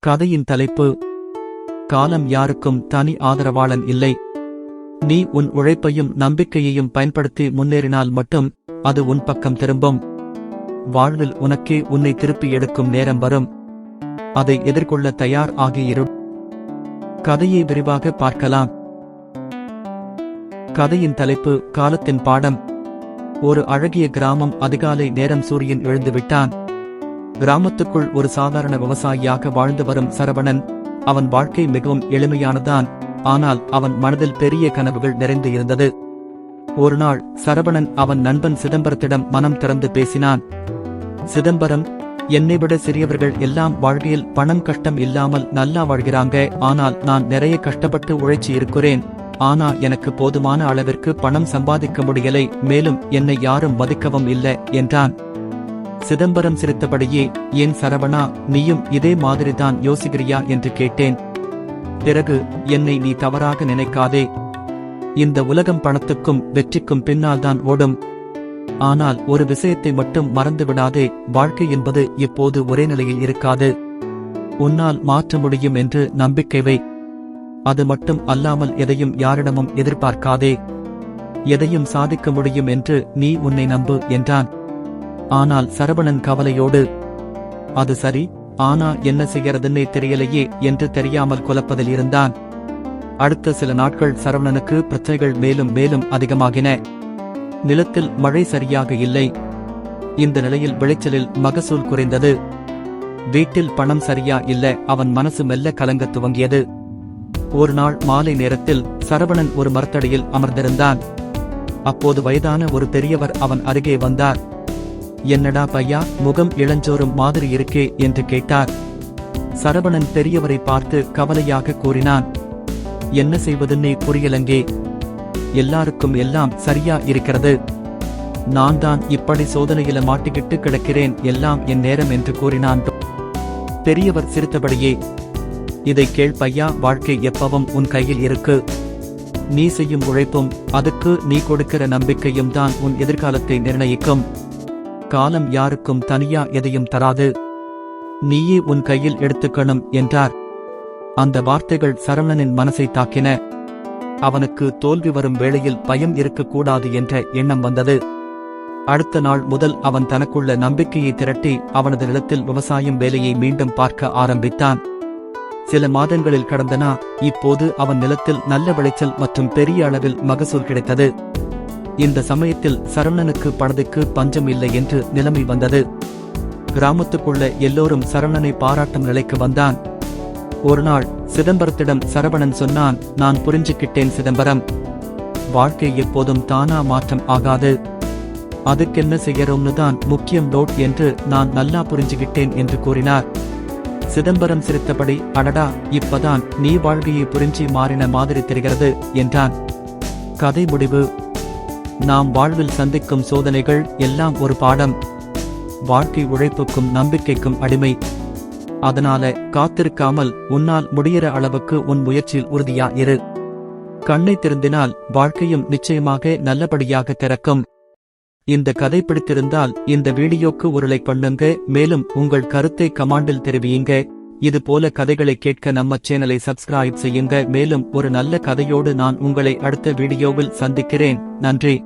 கதையின் தலைப்பு காலம் யாருக்கும் தனி ஆதரவாளன் இல்லை. நீ உன் உழைப்பையும் நம்பிக்கையையும் பயன்படுத்தி முன்னேறினால் மட்டும் அது உன் பக்கம் திரும்பும். வாழ்வில் உனக்கே உன்னை திருப்பி எடுக்கும் நேரம் வரும். அதை எதிர்கொள்ள தயார் ஆகியிரு. கதையை விரிவாக பார்க்கலாம். கதையின் தலைப்பு காலத்தின் பாடம். ஒரு அழகிய கிராமம் அதிகாலை நேரம் சூரியன் எழுந்துவிட்டான் கிராமத்துக்குள் ஒரு சாதாரண விவசாயியாக வாழ்ந்து வரும் சரவணன் அவன் வாழ்க்கை மிகவும் எளிமையானதான் ஆனால் அவன் மனதில் பெரிய கனவுகள் நிறைந்து இருந்தது. ஒரு நாள் சரவணன் அவன் நண்பன் சிதம்பரத்திடம் மனம் திறந்து பேசினான். சிதம்பரம் என்னை விட சிறியவர்கள் எல்லாம் வாழ்க்கையில் பணம் கஷ்டம் இல்லாமல் நல்லா வாழ்கிறாங்க ஆனால் நான் நிறைய கஷ்டப்பட்டு உழைச்சி இருக்கிறேன். ஆனா எனக்கு போதுமான அளவிற்கு பணம் சம்பாதிக்க முடியலை மேலும் என்னை யாரும் மதிக்கவும் இல்லை என்றான். சிதம்பரம் சிரித்தபடியே என் சரவணா நீயும் இதே மாதிரிதான் யோசிக்கிறியா? என்று கேட்டேன். பிறகு என்னை நீ தவறாக நினைக்காதே. இந்த உலகம் பணத்துக்கும் வெற்றிக்கும் பின்னால் தான் ஓடும். ஆனால் ஒரு விஷயத்தை மட்டும் மறந்து விடாதே வாழ்க்கை என்பது இப்போது ஒரே நிலையில் இருக்காது. உன்னால் மாற்ற முடியும் என்று நம்பிக்கைவை அது மட்டும் அல்லாமல் எதையும் யாரிடமும் எதிர்பார்க்காதே. எதையும் சாதிக்க முடியும் என்று நீ உன்னை நம்பு என்றான். ஆனால் சரவணன் கவலையோடு அது சரி ஆனா என்ன செய்யறதுன்னே தெரியலையே என்று தெரியாமல் குலப்பதில் இருந்தான். அடுத்த சில நாட்கள் சரவணனுக்கு பிரச்சனைகள் மேலும் மேலும் அதிகமாகின. நிலத்தில் மழை சரியாக இல்லை. இந்த நிலையில் விளைச்சலில் மகசூல் குறைந்தது. வீட்டில் பணம் சரியா இல்ல. அவன் மனசு மெல்ல கலங்கத் துவங்கியது. ஒரு நாள் மாலை நேரத்தில் சரவணன் ஒரு மரத்தடியில் அமர்ந்திருந்தான். அப்போது வயதான ஒரு பெரியவர் அவன் அருகே வந்தார். என்னடா பையா முகம் இளஞ்சோறும் மாதிரி இருக்கே என்று கேட்டார். சரவணன் பெரியவரை பார்த்து கவலையாக கூறினான். என்ன செய்வதுன்னே புரியலங்கே. எல்லாருக்கும் எல்லாம் சரியா இருக்கிறது. நான் தான் இப்படி சோதனையில மாட்டிக்கிட்டு கிடக்கிறேன் எல்லாம் என் நேரம் என்று கூறினான். பெரியவர் சிரித்தபடியே இதை கேள் பையா வாழ்க்கை எப்பவும் உன் கையில் இருக்கு. நீ செய்யும் உழைப்பும் அதுக்கு நீ கொடுக்கிற நம்பிக்கையும் தான் உன் எதிர்காலத்தை நிர்ணயிக்கும். காலம் யாருக்கும் தனியா எதையும் தராது. நீயே உன் கையில் எடுத்துக்கணும் என்றார். அந்த வார்த்தைகள் சரவணனின் மனசை தாக்கின. அவனுக்கு தோல்வி வரும் வேளையில் பயம் இருக்கக்கூடாது என்ற எண்ணம் வந்தது. அடுத்த நாள் முதல் அவன் தனக்குள்ள நம்பிக்கையை திரட்டி அவனது நிலத்தில் விவசாயம் வேலையை மீண்டும் பார்க்க ஆரம்பித்தான். சில மாதங்களில் கடந்தனா இப்போது அவன் நிலத்தில் நல்ல விளைச்சல் மற்றும் பெரிய அளவில் மகசூல் கிடைத்தது. இந்த சமயத்தில் சரவணனுக்கு பணத்துக்கு பஞ்சம் இல்லை என்று நிலைமை வந்தது. கிராமத்துக்குள்ள எல்லோரும் சரவணனை பாராட்டும் நிலைக்கு வந்தான். ஒரு நாள் சிதம்பரத்திடம் சரவணன் சொன்னான் நான் புரிஞ்சுக்கிட்டேன் சிதம்பரம். வாழ்க்கை எப்போதும் தானா மாற்றம் ஆகாது. அதுக்கென்ன செய்யறோம்னு தான் முக்கியம் டோட் என்று நான் நல்லா புரிஞ்சுகிட்டேன் என்று கூறினார். சிதம்பரம் சிரித்தபடி அடடா இப்பதான் நீ வாழ்க்கையை புரிஞ்சி மாறின மாதிரி தெரிகிறது என்றான். கதை முடிவு. நாம் வாழ்வில் சந்திக்கும் சோதனைகள் எல்லாம் ஒரு பாடம். வாழ்க்கை உழைப்புக்கும் நம்பிக்கைக்கும் அடிமை. அதனால காத்திருக்காமல் உன்னால் முடியிற அளவுக்கு உன் முயற்சியில் உறுதியா இரு. கண்ணை திருந்தினால் வாழ்க்கையும் நிச்சயமாக நல்லபடியாக திறக்கும். இந்த கதை பிடித்திருந்தால் இந்த வீடியோக்கு ஒரு லைக் பண்ணுங்க மேலும் உங்கள் கருத்தை கமாண்டில் தெரிவியுங்க. இது போல கதைகளை கேட்க நம்ம சேனலை சப்ஸ்கிரைப் செய்யுங்க. மேலும் ஒரு நல்ல கதையோடு நான் உங்களை அடுத்த வீடியோவில் சந்திக்கிறேன். நன்றி.